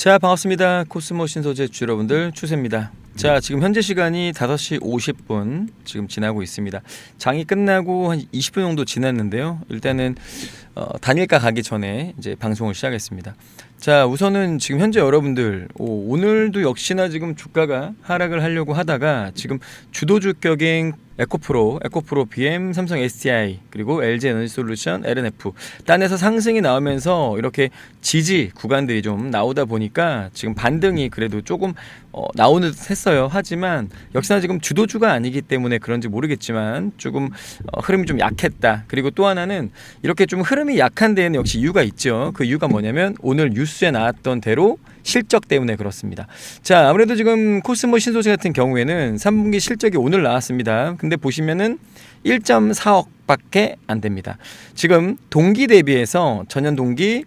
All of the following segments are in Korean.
자 반갑습니다. 코스모 신소재 주 여러분들 추세입니다. 자 지금 현재 시간이 5시 50분 지금 지나고 있습니다. 장이 끝나고 한 20분 정도 지났는데요. 일단은 어, 단일가 가기 전에 이제 방송을 시작했습니다 자 우선은 지금 현재 여러분들 오, 오늘도 역시나 지금 주가가 하락을 하려고 하다가 지금 주도 주 격인 에코프로, 에코프로 BM, 삼성 SDI 그리고 LG 에너지 솔루션, LNF 딴에서 상승이 나오면서 이렇게 지지 구간들이 좀 나오다 보니까 지금 반등이 그래도 조금 어, 나오는 듯 했어요. 하지만 역시나 지금 주도주가 아니기 때문에 그런지 모르겠지만 조금 어, 흐름이 좀 약했다. 그리고 또 하나는 이렇게 좀 흐름이 약한 데에는 역시 이유가 있죠. 그 이유가 뭐냐면 오늘 뉴스에 나왔던 대로 실적 때문에 그렇습니다. 자, 아무래도 지금 코스모 신소재 같은 경우에는 3분기 실적이 오늘 나왔습니다. 근데 보시면은 1.4억 밖에 안 됩니다. 지금 동기 대비해서 전년 동기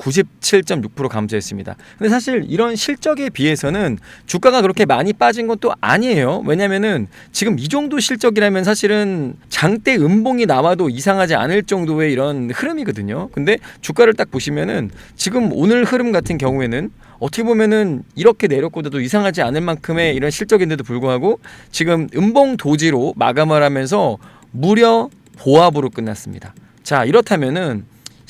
97.6% 감소했습니다. 근데 사실 이런 실적에 비해서는 주가가 그렇게 많이 빠진 건 또 아니에요. 왜냐면은 지금 이 정도 실적이라면 사실은 장대 음봉이 나와도 이상하지 않을 정도의 이런 흐름이거든요. 근데 주가를 딱 보시면은 지금 오늘 흐름 같은 경우에는 어떻게 보면은 이렇게 내렸고도 이상하지 않을 만큼의 이런 실적인데도 불구하고 지금 음봉 도지로 마감을 하면서 무려 보합으로 끝났습니다. 자, 이렇다면은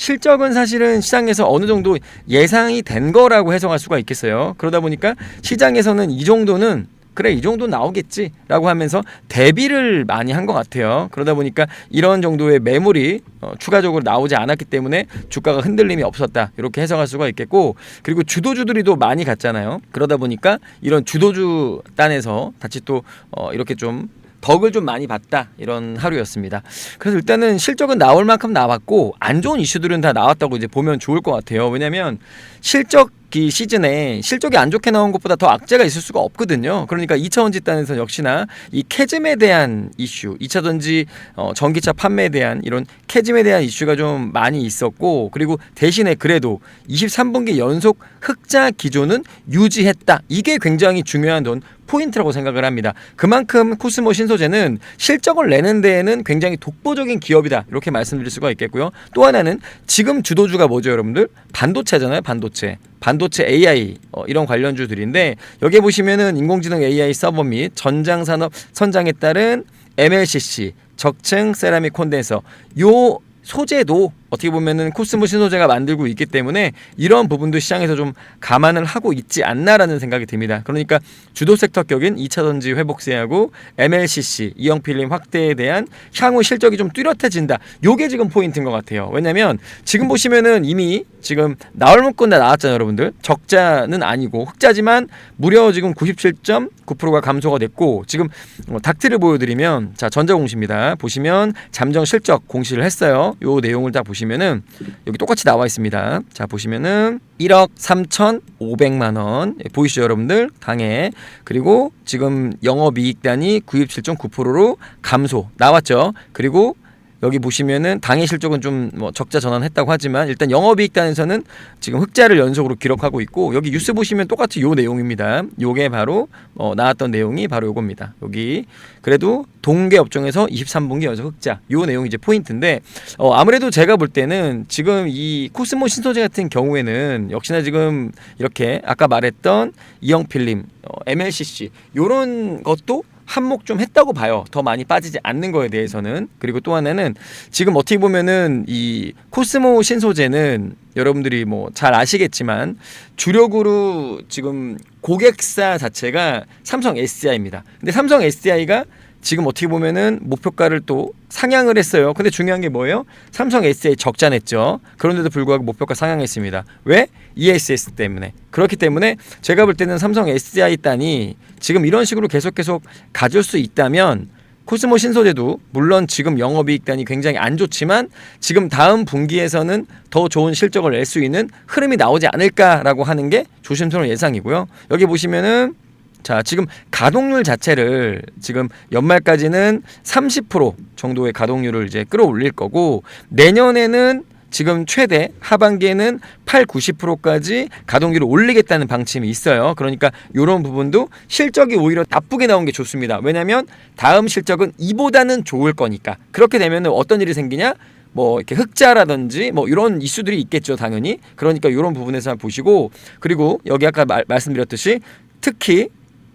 실적은 사실은 시장에서 어느 정도 예상이 된 거라고 해석할 수가 있겠어요. 그러다 보니까 시장에서는 이 정도는 그래 이 정도 나오겠지라고 하면서 대비를 많이 한 것 같아요. 그러다 보니까 이런 정도의 매물이 어, 추가적으로 나오지 않았기 때문에 주가가 흔들림이 없었다 이렇게 해석할 수가 있겠고 그리고 주도주들이 또 많이 갔잖아요. 그러다 보니까 이런 주도주 단에서 다시 또 어, 이렇게 좀 덕을 좀 많이 봤다 이런 하루였습니다. 그래서 일단은 실적은 나올 만큼 나왔고 안 좋은 이슈들은 다 나왔다고 이제 보면 좋을 것 같아요. 왜냐하면 실적 이 시즌에 실적이 안 좋게 나온 것보다 더 악재가 있을 수가 없거든요. 그러니까 2차원 집단에서 역시나 이 캐즘에 대한 이슈, 2차 전지 어, 전기차 판매에 대한 이런 캐즘에 대한 이슈가 좀 많이 있었고 그리고 대신에 그래도 23분기 연속 흑자 기조는 유지했다. 이게 굉장히 중요한 돈 포인트라고 생각을 합니다. 그만큼 코스모 신소재는 실적을 내는 데에는 굉장히 독보적인 기업이다. 이렇게 말씀드릴 수가 있겠고요. 또 하나는 지금 주도주가 뭐죠, 여러분들? 반도체잖아요, 반도체. 반도체 AI 어, 이런 관련주들인데 여기 보시면은 인공지능 AI 서버 및 전장 산업 선장에 따른 MLCC 적층 세라믹 콘덴서 요 소재도 어떻게 보면은 코스모 신소재가 만들고 있기 때문에 이런 부분도 시장에서 좀 감안을 하고 있지 않나라는 생각이 듭니다. 그러니까 주도 섹터 격인 2차 전지 회복세하고 MLCC 이형 필름 확대에 대한 향후 실적이 좀 뚜렷해진다. 요게 지금 포인트인 것 같아요. 왜냐면 지금 보시면은 이미 지금 나올 문건 다 나왔잖아요, 여러분들. 적자는 아니고 흑자지만 무려 지금 97.9%가 감소가 됐고 지금 어, 닥트를 보여드리면 자 전자공시입니다. 보시면 잠정 실적 공시를 했어요. 요 내용을 다 보시. 보시면은 여기 똑같이 나와 있습니다. 자 보시면은 1억 3,500만 원 예, 보이시죠 여러분들 당해 그리고 지금 영업 이익단이 97.9%로 감소 나왔죠. 그리고 여기 보시면은 당해 실적은 좀 뭐 적자 전환했다고 하지만 일단 영업이익 단에서는 지금 흑자를 연속으로 기록하고 있고 여기 뉴스 보시면 똑같이 요 내용입니다. 요게 바로 어 나왔던 내용이 바로 요겁니다. 여기 그래도 동계 업종에서 23분기 연속 흑자 요 내용이 이제 포인트인데 어 아무래도 제가 볼 때는 지금 이 코스모 신소재 같은 경우에는 역시나 지금 이렇게 아까 말했던 이형 필름 어, MLCC 요런 것도 한몫 좀 했다고 봐요. 더 많이 빠지지 않는 거에 대해서는. 그리고 또 하나는 지금 어떻게 보면은 이 코스모 신소재는 여러분들이 뭐 잘 아시겠지만 주력으로 지금 고객사 자체가 삼성 SDI입니다. 근데 삼성 SDI가 지금 어떻게 보면은 목표가를 또 상향을 했어요. 근데 중요한 게 뭐예요? 삼성 SDI 적자 냈죠. 그런데도 불구하고 목표가 상향했습니다. 왜? ESS 때문에. 그렇기 때문에 제가 볼 때는 삼성 SDI 단이 지금 이런 식으로 계속 계속 가질 수 있다면 코스모 신소재도 물론 지금 영업이익단이 굉장히 안 좋지만 지금 다음 분기에서는 더 좋은 실적을 낼 수 있는 흐름이 나오지 않을까라고 하는 게 조심스러운 예상이고요. 여기 보시면은 자, 지금 가동률 자체를 지금 연말까지는 30% 정도의 가동률을 이제 끌어올릴 거고 내년에는 지금 최대 하반기에는 8, 90%까지 가동률을 올리겠다는 방침이 있어요. 그러니까 이런 부분도 실적이 오히려 나쁘게 나온 게 좋습니다. 왜냐하면 다음 실적은 이보다는 좋을 거니까 그렇게 되면 어떤 일이 생기냐? 뭐 이렇게 흑자라든지 뭐 이런 이슈들이 있겠죠 당연히 그러니까 이런 부분에서 보시고 그리고 여기 아까 말, 말씀드렸듯이 특히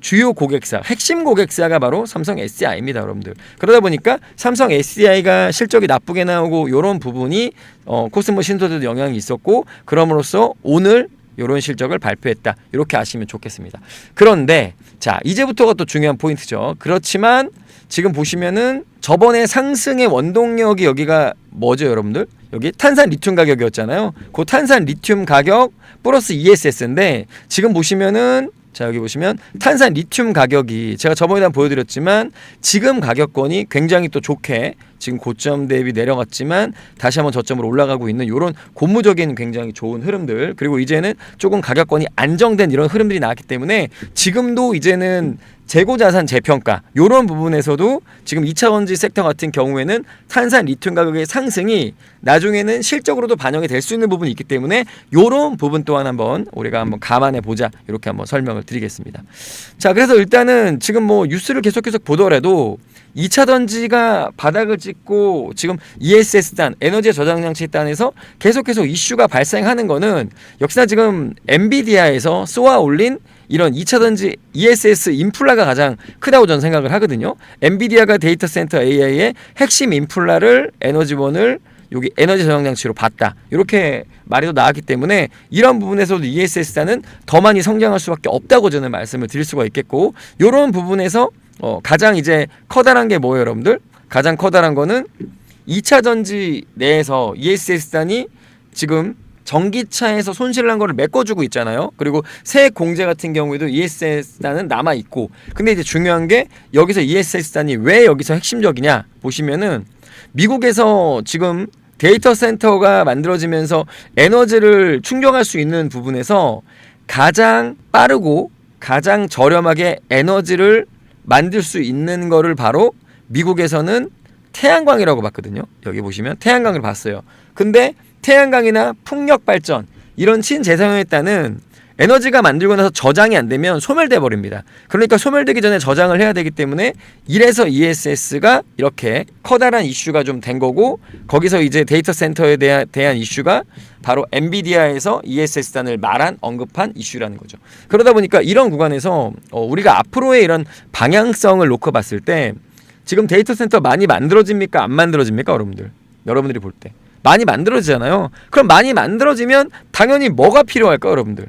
주요 고객사, 핵심 고객사가 바로 삼성 SDI입니다, 여러분들. 그러다 보니까 삼성 SDI가 실적이 나쁘게 나오고 이런 부분이 어, 코스모 신소재도 영향이 있었고 그럼으로써 오늘 이런 실적을 발표했다. 이렇게 아시면 좋겠습니다. 그런데 자 이제부터가 또 중요한 포인트죠. 그렇지만 지금 보시면은 저번에 상승의 원동력이 여기가 뭐죠, 여러분들? 여기 탄산 리튬 가격이었잖아요. 그 탄산 리튬 가격 플러스 ESS인데 지금 보시면은 자 여기 보시면 탄산 리튬 가격이 제가 저번에 한 보여드렸지만 지금 가격권이 굉장히 또 좋게 지금 고점 대비 내려갔지만 다시 한번 저점으로 올라가고 있는 이런 고무적인 굉장히 좋은 흐름들 그리고 이제는 조금 가격권이 안정된 이런 흐름들이 나왔기 때문에 지금도 이제는 재고 자산 재평가 이런 부분에서도 지금 2차 전지 섹터 같은 경우에는 탄산 리튬 가격의 상승이 나중에는 실적으로도 반영이 될 수 있는 부분이 있기 때문에 이런 부분 또한 한번 우리가 한번 감안해 보자 이렇게 한번 설명을 드리겠습니다. 자 그래서 일단은 지금 뭐 뉴스를 계속 계속 보더라도 2차 전지가 바닥을 찍고 지금 ESS단 에너지 저장 장치 단에서 계속 계속 이슈가 발생하는 거는 역시나 지금 엔비디아에서 쏘아 올린 이런 2차 전지 ESS 인플라가 가장 크다고 저는 생각을 하거든요. 엔비디아가 데이터 센터 AI의 핵심 인플라를 에너지원을 여기 에너지 저장 장치로 봤다. 이렇게 말이 또 나왔기 때문에 이런 부분에서도 ESS단은 더 많이 성장할 수밖에 없다고 저는 말씀을 드릴 수가 있겠고 이런 부분에서 어, 가장 이제 커다란 게 뭐예요, 여러분들? 가장 커다란 거는 2차 전지 내에서 ESS단이 지금 전기차에서 손실난 거를 메꿔주고 있잖아요. 그리고 새 공제 같은 경우에도 ESS단은 남아 있고, 근데 이제 중요한 게 여기서 ESS단이 왜 여기서 핵심적이냐 보시면은 미국에서 지금 데이터 센터가 만들어지면서 에너지를 충족할 수 있는 부분에서 가장 빠르고 가장 저렴하게 에너지를 만들 수 있는 거를 바로 미국에서는 태양광이라고 봤거든요. 여기 보시면 태양광을 봤어요. 근데 태양광이나 풍력 발전 이런 친재생에 따른 에너지가 만들고 나서 저장이 안 되면 소멸돼 버립니다. 그러니까 소멸되기 전에 저장을 해야 되기 때문에 이래서 ESS가 이렇게 커다란 이슈가 좀 된 거고 거기서 이제 데이터 센터에 대한, 대한 이슈가 바로 엔비디아에서 ESS단을 말한 언급한 이슈라는 거죠. 그러다 보니까 이런 구간에서 어, 우리가 앞으로의 이런 방향성을 놓고 봤을 때 지금 데이터 센터 많이 만들어집니까 안 만들어집니까 여러분들 여러분들이 볼 때 많이 만들어지잖아요. 그럼 많이 만들어지면 당연히 뭐가 필요할까 여러분들?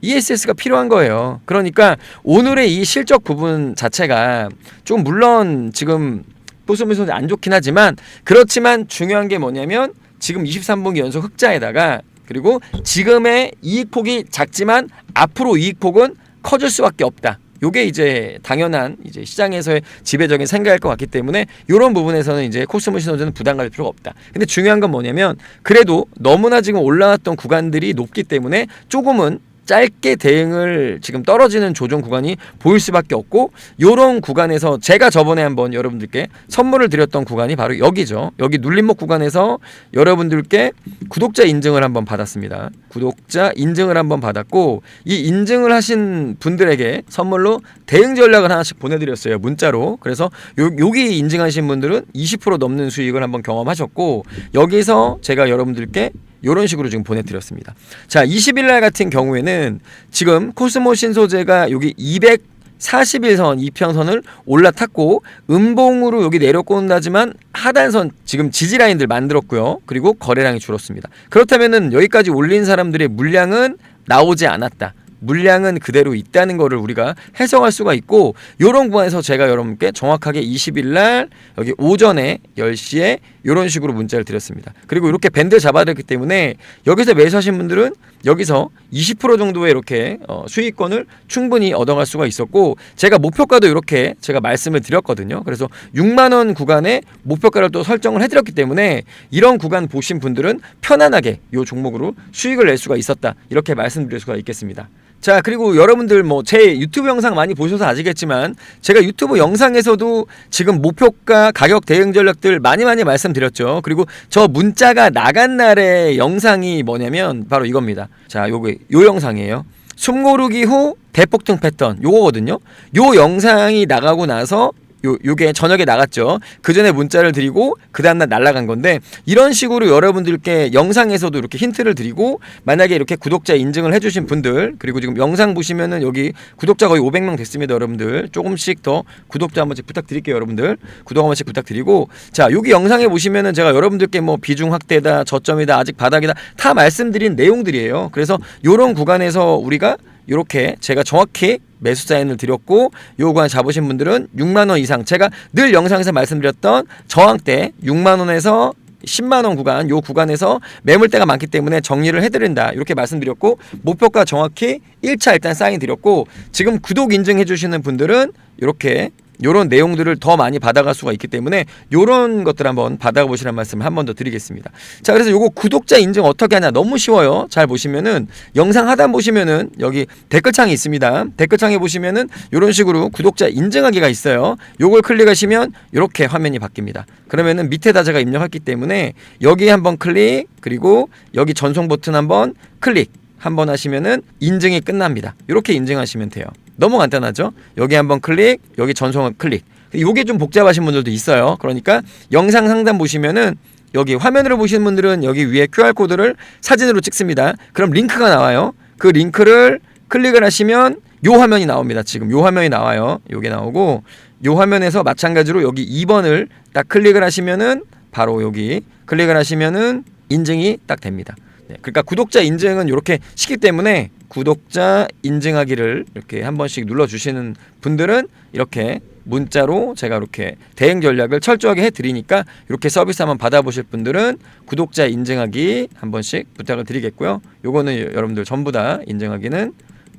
ESS가 필요한 거예요. 그러니까 오늘의 이 실적 부분 자체가 좀 물론 지금 보수미소는 안 좋긴 하지만 그렇지만 중요한 게 뭐냐면 지금 23분기 연속 흑자에다가 그리고 지금의 이익폭이 작지만 앞으로 이익폭은 커질 수밖에 없다. 요게 이제 당연한 이제 시장에서의 지배적인 생각일 것 같기 때문에 이런 부분에서는 이제 코스모 신호제는 부담 가질 필요가 없다. 근데 중요한 건 뭐냐면 그래도 너무나 지금 올라왔던 구간들이 높기 때문에 조금은 짧게 대응을 지금 떨어지는 조정 구간이 보일 수밖에 없고 요런 구간에서 제가 저번에 한번 여러분들께 선물을 드렸던 구간이 바로 여기죠. 여기 눌림목 구간에서 여러분들께 구독자 인증을 한번 받았습니다. 구독자 인증을 한번 받았고 이 인증을 하신 분들에게 선물로 대응 전략을 하나씩 보내드렸어요. 문자로. 그래서 요, 여기 인증하신 분들은 20% 넘는 수익을 한번 경험하셨고 여기서 제가 여러분들께 이런 식으로 지금 보내드렸습니다. 자, 20일 날 같은 경우에는 지금 코스모 신소재가 여기 200 41선 이평선을 올라탔고 음봉으로 여기 내려꼰다지만 하단선 지금 지지 라인들 만들었고요. 그리고 거래량이 줄었습니다. 그렇다면은 여기까지 올린 사람들의 물량은 나오지 않았다. 물량은 그대로 있다는 것을 우리가 해석할 수가 있고 요런 구간에서 제가 여러분께 정확하게 20일 날 여기 오전에 10시에 요런 식으로 문자를 드렸습니다. 그리고 이렇게 밴드 잡아드렸기 때문에 여기서 매수하신 분들은 여기서 20% 정도의 이렇게 어, 수익권을 충분히 얻어갈 수가 있었고 제가 목표가도 이렇게 제가 말씀을 드렸거든요. 그래서 6만 원 구간에 목표가를 또 설정을 해드렸기 때문에 이런 구간 보신 분들은 편안하게 이 종목으로 수익을 낼 수가 있었다 이렇게 말씀드릴 수가 있겠습니다. 자 그리고 여러분들 뭐 제 유튜브 영상 많이 보셔서 아시겠지만 제가 유튜브 영상에서도 지금 목표가 가격 대응 전략들 많이 많이 말씀드렸죠. 그리고 저 문자가 나간 날의 영상이 뭐냐면 바로 이겁니다. 자 요거 요 영상이에요. 숨고르기 후 대폭등 패턴 요거거든요. 요 영상이 나가고 나서 요 요게 저녁에 나갔죠. 그 전에 문자를 드리고 그 다음 날 날라간 건데 이런 식으로 여러분들께 영상에서도 이렇게 힌트를 드리고 만약에 이렇게 구독자 인증을 해주신 분들 그리고 지금 영상 보시면은 여기 구독자 거의 500명 됐습니다, 여러분들. 조금씩 더 구독자 한 번씩 부탁드릴게요, 여러분들. 구독 한 번씩 부탁드리고 자 여기 영상에 보시면은 제가 여러분들께 뭐 비중 확대다, 저점이다, 아직 바닥이다 다 말씀드린 내용들이에요. 그래서 요런 구간에서 우리가 요렇게 제가 정확히 매수 사인을 드렸고 요 구간 잡으신 분들은 6만 원 이상. 제가 늘 영상에서 말씀드렸던 저항대 6만 원에서 10만 원 구간 요 구간에서 매물대가 많기 때문에 정리를 해드린다. 이렇게 말씀드렸고 목표가 정확히 1차 일단 사인 드렸고 지금 구독 인증해 주시는 분들은 이렇게 요런 내용들을 더 많이 받아갈 수가 있기 때문에 요런 것들 한번 받아가 보시라는 말씀을 한 번 더 드리겠습니다. 자, 그래서 요거 구독자 인증 어떻게 하냐 너무 쉬워요. 잘 보시면은 영상 하단 보시면은 여기 댓글창이 있습니다. 댓글창에 보시면은 요런 식으로 구독자 인증하기가 있어요. 요걸 클릭하시면 이렇게 화면이 바뀝니다. 그러면은 밑에다 제가 입력했기 때문에 여기 한번 클릭 그리고 여기 전송 버튼 한번 클릭 한번 하시면은 인증이 끝납니다. 이렇게 인증하시면 돼요. 너무 간단하죠? 여기 한번 클릭, 여기 전송을 클릭. 요게 좀 복잡하신 분들도 있어요. 그러니까 영상 상단 보시면은 여기 화면으로 보시는 분들은 여기 위에 QR 코드를 사진으로 찍습니다. 그럼 링크가 나와요. 그 링크를 클릭을 하시면 요 화면이 나옵니다. 지금 요 화면이 나와요. 요게 나오고 요 화면에서 마찬가지로 여기 2번을 딱 클릭을 하시면은 바로 여기 클릭을 하시면은 인증이 딱 됩니다. 네, 그러니까 구독자 인증은 이렇게 쉽기 때문에 구독자 인증하기를 이렇게 한 번씩 눌러 주시는 분들은 이렇게 문자로 제가 이렇게 대응 전략을 철저하게 해 드리니까 이렇게 서비스 한번 받아보실 분들은 구독자 인증하기 한 번씩 부탁을 드리겠고요. 요거는 여러분들 전부 다 인증하기는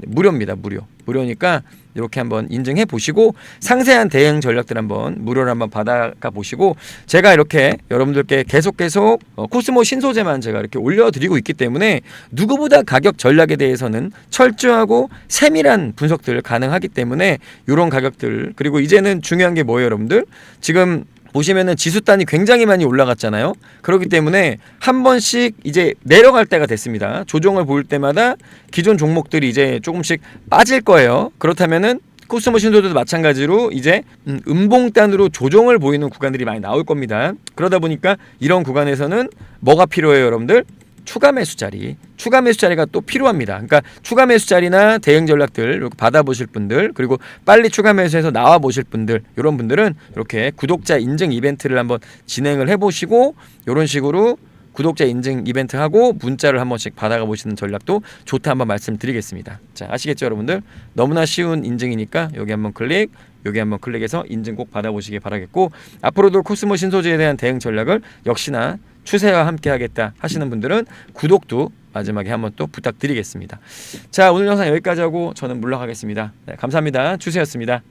무료입니다. 무료. 무료니까 이렇게 한번 인증해 보시고 상세한 대응 전략들 한번 무료로 한번 받아가 보시고 제가 이렇게 여러분들께 계속 계속 어, 코스모 신소재만 제가 이렇게 올려드리고 있기 때문에 누구보다 가격 전략에 대해서는 철저하고 세밀한 분석들 가능하기 때문에 이런 가격들 그리고 이제는 중요한 게 뭐예요, 여러분들? 지금 보시면은 지수단이 굉장히 많이 올라갔잖아요. 그렇기 때문에 한 번씩 이제 내려갈 때가 됐습니다. 조정을 볼 때마다 기존 종목들이 이제 조금씩 빠질 거예요. 그렇다면은 코스모 신도도 마찬가지로 이제 음, 음봉단으로 조정을 보이는 구간들이 많이 나올 겁니다. 그러다 보니까 이런 구간에서는 뭐가 필요해요, 여러분들? 추가 매수 자리, 추가 매수 자리가 또 필요합니다. 그러니까 추가 매수 자리나 대응 전략들 받아보실 분들 그리고 빨리 추가 매수해서 나와 보실 분들 이런 분들은 이렇게 구독자 인증 이벤트를 한번 진행을 해보시고 이런 식으로 구독자 인증 이벤트 하고 문자를 한 번씩 받아가 보시는 전략도 좋다 한번 말씀드리겠습니다. 자 아시겠죠 여러분들? 너무나 쉬운 인증이니까 여기 한번 클릭, 여기 한번 클릭해서 인증 꼭 받아보시기 바라겠고 앞으로도 코스모 신소재에 대한 대응 전략을 역시나 추세와 함께 하겠다 하시는 분들은 구독도 마지막에 한번 또 부탁드리겠습니다. 자 오늘 영상 여기까지 하고 저는 물러가겠습니다. 네, 감사합니다. 추세였습니다.